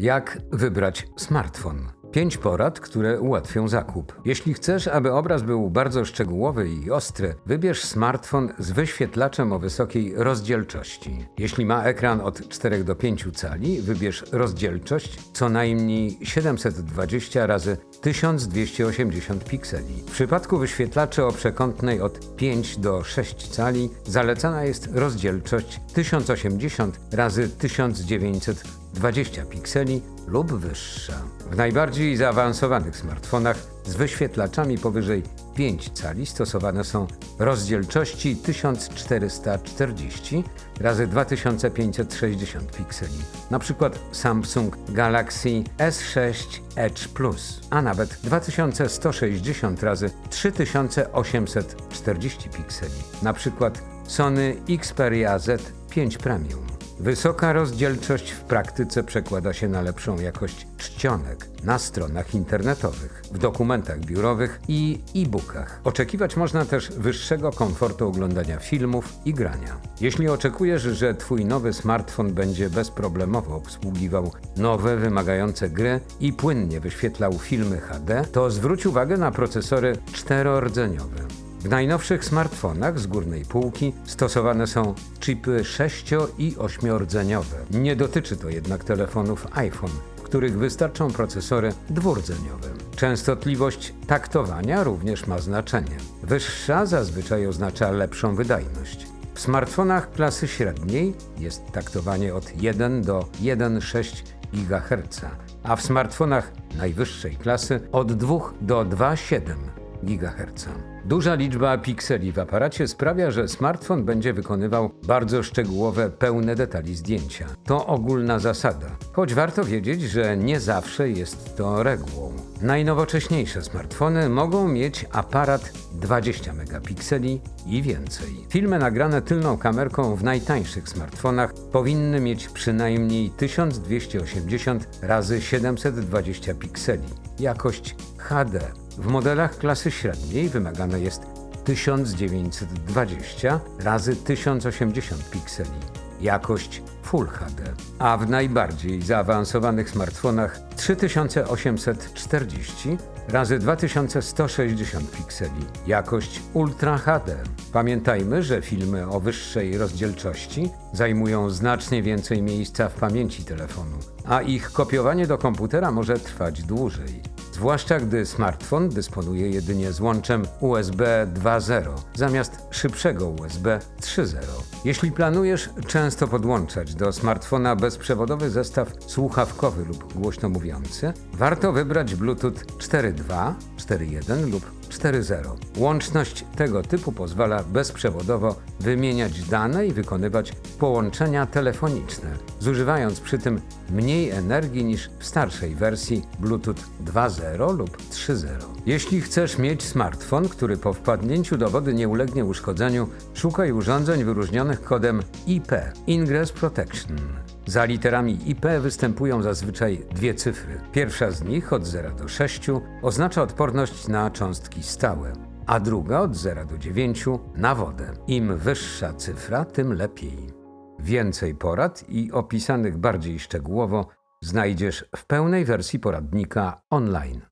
Jak wybrać smartfon? Pięć porad, które ułatwią zakup. Jeśli chcesz, aby obraz był bardzo szczegółowy i ostry, wybierz smartfon z wyświetlaczem o wysokiej rozdzielczości. Jeśli ma ekran od 4 do 5 cali, wybierz rozdzielczość co najmniej 720 razy 1280 pikseli. W przypadku wyświetlaczy o przekątnej od 5 do 6 cali zalecana jest rozdzielczość 1080 razy 1920 pikseli lub wyższa. W najbardziej zaawansowanych smartfonach z wyświetlaczami powyżej 5 cali stosowane są rozdzielczości 1440 razy 2560 pikseli. Na przykład Samsung Galaxy S6 Edge Plus, a nawet 2160 razy 3840 pikseli. Na przykład Sony Xperia Z5 Premium. Wysoka rozdzielczość w praktyce przekłada się na lepszą jakość czcionek na stronach internetowych, w dokumentach biurowych i e-bookach. Oczekiwać można też wyższego komfortu oglądania filmów i grania. Jeśli oczekujesz, że Twój nowy smartfon będzie bezproblemowo obsługiwał nowe, wymagające gry i płynnie wyświetlał filmy HD, to zwróć uwagę na procesory czterordzeniowe. W najnowszych smartfonach z górnej półki stosowane są chipy 6 i 8-rdzeniowe. Nie dotyczy to jednak telefonów iPhone, których wystarczą procesory dwurdzeniowe. Częstotliwość taktowania również ma znaczenie. Wyższa zazwyczaj oznacza lepszą wydajność. W smartfonach klasy średniej jest taktowanie od 1 do 1,6 GHz, a w smartfonach najwyższej klasy od 2 do 2,7 GHz. Duża liczba pikseli w aparacie sprawia, że smartfon będzie wykonywał bardzo szczegółowe, pełne detali zdjęcia. To ogólna zasada, choć warto wiedzieć, że nie zawsze jest to regułą. Najnowocześniejsze smartfony mogą mieć aparat 20 megapikseli i więcej. Filmy nagrane tylną kamerką w najtańszych smartfonach powinny mieć przynajmniej 1280 razy 720 pikseli. Jakość HD w modelach klasy średniej wymagane jest 1920 razy 1080 pikseli. Jakość Full HD, a w najbardziej zaawansowanych smartfonach 3840 razy 2160 pikseli. Jakość Ultra HD. Pamiętajmy, że filmy o wyższej rozdzielczości zajmują znacznie więcej miejsca w pamięci telefonu, a ich kopiowanie do komputera może trwać dłużej zwłaszcza gdy smartfon dysponuje jedynie złączem USB 2.0 zamiast szybszego USB 3.0. Jeśli planujesz często podłączać do smartfona bezprzewodowy zestaw słuchawkowy lub głośno mówiący, warto wybrać Bluetooth 4.2, 4.1 lub 4.0. Łączność tego typu pozwala bezprzewodowo wymieniać dane i wykonywać połączenia telefoniczne, zużywając przy tym mniej energii niż w starszej wersji Bluetooth 2.0 lub 3.0. Jeśli chcesz mieć smartfon, który po wpadnięciu do wody nie ulegnie uszkodzeniu, szukaj urządzeń wyróżnionych kodem IP Ingress Protection. Za literami IP występują zazwyczaj dwie cyfry. Pierwsza z nich od 0 do 6 oznacza odporność na cząstki stałe, a druga od 0 do 9 na wodę. Im wyższa cyfra, tym lepiej. Więcej porad i opisanych bardziej szczegółowo znajdziesz w pełnej wersji poradnika online.